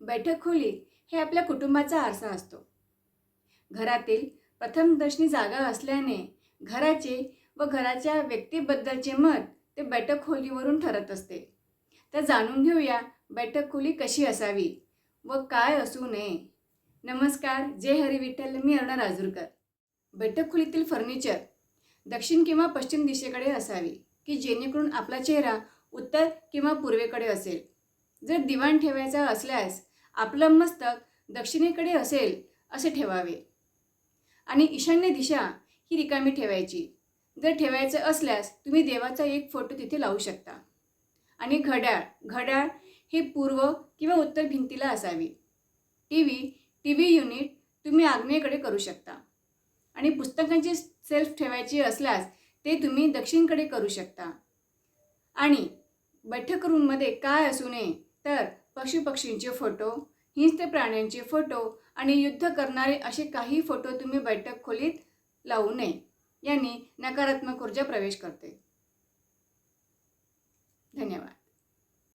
बैठक खोली हे आपल्या कुटुंबाचा आरसा असतो. घरातील प्रथमदर्शनी जागा असल्याने घराचे व घराच्या व्यक्तीबद्दलचे मत ते बैठक खोलीवरून ठरत असते. तर जाणून घेऊया बैठक खोली कशी असावी व काय असू नये. नमस्कार जय हरी विठ्ठल मी अरुणा राजूरकर. बैठक खोलीतील फर्निचर दक्षिण किंवा पश्चिम दिशेकडे असावी की जेणेकरून आपला चेहरा उत्तर किंवा पूर्वेकडे असेल. जर दिवाण ठेवायचा असल्यास आपलं मस्तक दक्षिणेकडे असेल असे ठेवावे. आणि ईशान्य दिशा ही रिकामी ठेवायची. जर ठेवायचं असल्यास तुम्ही देवाचा एक फोटो तिथे लावू शकता. आणि घड्याळ घड्याळ हे पूर्व किंवा उत्तर भिंतीला असावी. T V T V unit तुम्ही आग्नेयकडे करू शकता. आणि पुस्तकांची सेल्फ ठेवायची असल्यास ते तुम्ही दक्षिणकडे करू शकता. आणि बैठक रूममध्ये काय असू नये तर पशुपक्षींचे फोटो हिंस्र प्राण्यांचे फोटो आणि युद्ध करणारे असे काही फोटो तुम्ही बैठक खोलीत लावू नये. यांनी नकारात्मक ऊर्जा प्रवेश करते. धन्यवाद.